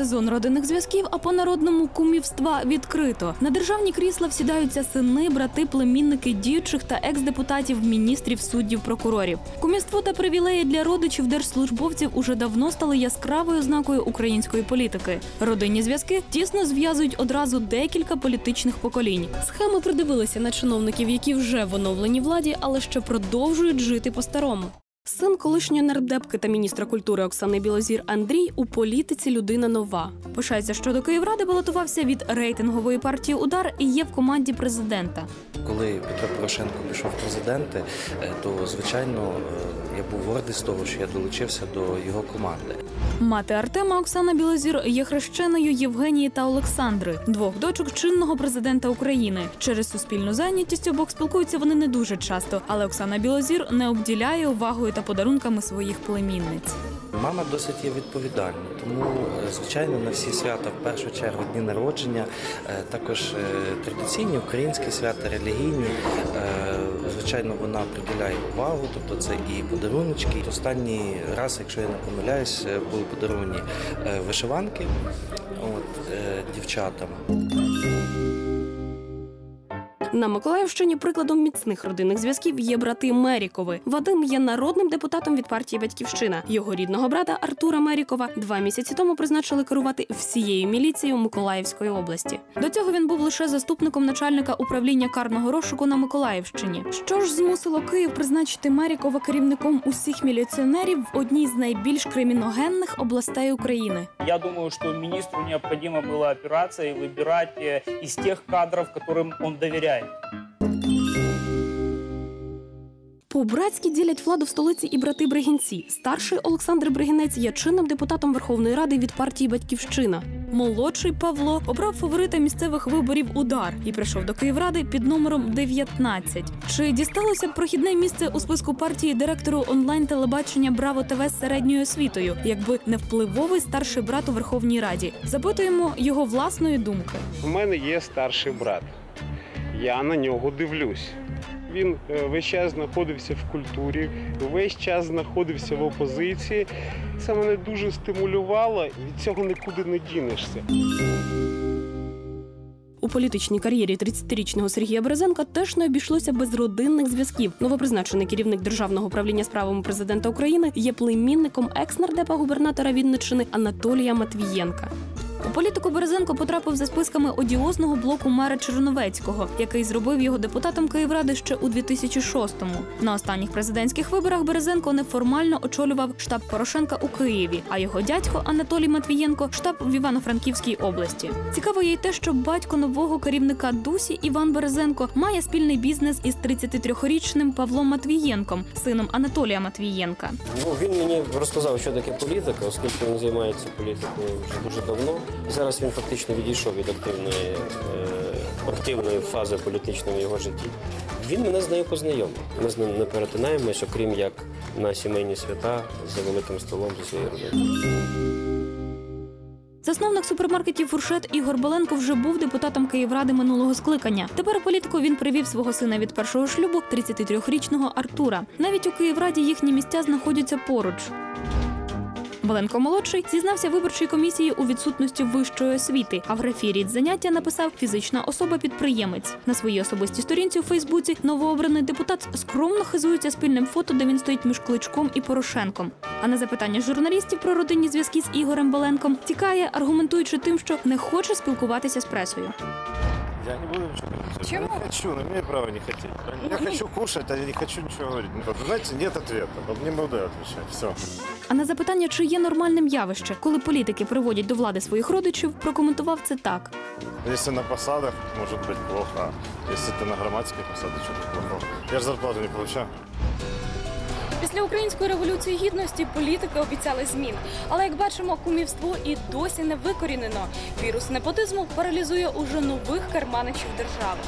Сезон родинних зв'язків, а по народному кумівства відкрито. На державні крісла всідаються сини, брати, племінники діючих та екс-депутатів, міністрів, суддів, прокурорів. Кумівство та привілеї для родичів держслужбовців уже давно стали яскравою ознакою української політики. Родинні зв'язки тісно зв'язують одразу декілька політичних поколінь. Схеми придивилися на чиновників, які вже в оновленій владі, але ще продовжують жити по-старому. Син колишньої нардепки та міністра культури Оксани Білозір Андрій у політиці людина нова. Пишається, що до Київради балотувався від рейтингової партії Удар і є в команді президента. Коли Петро Порошенко пішов президенти, е, то звичайно е, я був гордий з того, що я долучився до його команди. Мати Артема Оксана Білозір є хрещеною Євгенії та Олександри, двох дочок чинного президента України. Через суспільну зайнятість обох спілкуються вони не дуже часто, але Оксана Білозір не обділяє увагою та подарунками своїх племінниць. Мама досить є відповідальна, тому е, звичайно на всі свята, в першу чергу дні народження, е, також е, традиційні українські свята, релігійні. Звичайно, вона приділяє увагу, тобто це і подаруночки. Останній раз, якщо я не помиляюсь, були подаровані вишиванки от, дівчатам. На Миколаївщині прикладом міцних родинних зв'язків є брати Мерікови. Вадим є народним депутатом від партії Батьківщина. Його рідного брата Артура Мерікова два місяці тому призначили керувати всією міліцією Миколаївської області. До цього він був лише заступником начальника управління карного розшуку на Миколаївщині. Що ж змусило Київ призначити Мерікова керівником усіх міліціонерів в одній з найбільш криміногенних областей України? Я думаю, что министру необходимо было опираться и выбирать э, из тех кадров, которым он По-братськи ділять владу в столиці і брати Бригінці. Старший Олександр Бригінець є чинним депутатом Верховної Ради від партії Батьківщина. Молодший Павло обрав фаворита місцевих виборів удар і прийшов до Київради під номером 19. Чи дісталося б прохідне місце у списку партії директору онлайн телебачення Браво ТВ з середньою освітою, якби не впливовий старший брат у Верховній Раді? Запитуємо його власної думки. У мене є старший брат. Я на нього дивлюсь. Він е, весь час знаходився в культурі, весь час знаходився в опозиції. Це мене дуже стимулювало. Від цього нікуди не дінешся. У політичній кар'єрі 30-річного Сергія Березенка теж не обійшлося без родинних зв'язків. Новопризначений керівник державного управління справами президента України є племінником екс-нардепа губернатора Вінниччини Анатолія Матвієнка. У політику Березенко потрапив за списками одіозного блоку мера Черновецького, який зробив його депутатом Київради ще у 2006-му. На останніх президентських виборах Березенко неформально очолював штаб Порошенка у Києві, а його дядько Анатолій Матвієнко штаб в Івано-Франківській області. Цікаво є й те, що батько нового керівника Дусі Іван Березенко має спільний бізнес із 33-річним Павлом Матвієнком, сином Анатолія Матвієнка. Ну, він мені розказав, що таке політика, оскільки він займається політикою вже дуже давно. Зараз він фактично відійшов від активної, е, активної фази політичної його житті. Він мене з нею познайомив. Ми з ним не перетинаємось, окрім як на сімейні свята за великим столом зі своєю родиною. Засновник супермаркетів Фуршет Ігор Беленко вже був депутатом Київради минулого скликання. Тепер політику він привів свого сина від першого шлюбу, 33-річного Артура. Навіть у Київраді їхні місця знаходяться поруч. Беленко молодший зізнався виборчій комісії у відсутності вищої освіти, а в графі заняття написав фізична особа-підприємець. На своїй особистій сторінці у Фейсбуці новообраний депутат скромно хизується спільним фото, де він стоїть між Кличком і Порошенком. А на запитання журналістів про родинні зв'язки з Ігорем Беленком тікає, аргументуючи тим, що не хоче спілкуватися з пресою. Я не буду ничего говорить. Почему? Я не хочу, но имею право не хотеть. Я хочу кушать, а я не хочу ничего говорить. Ну, вот, знаете, нет ответа. Вот не буду я отвечать. Все. А на запитання, чи є нормальним явище, коли політики приводять до влади своїх родичів, прокоментував це так. Если на посадах, может быть плохо. Если ты на громадских посадах, что-то плохо. Я же зарплату не получаю. Після української революції гідності політики обіцяли змін. Але як бачимо, кумівство і досі не викорінено. Вірус непотизму паралізує уже нових карманичів держави.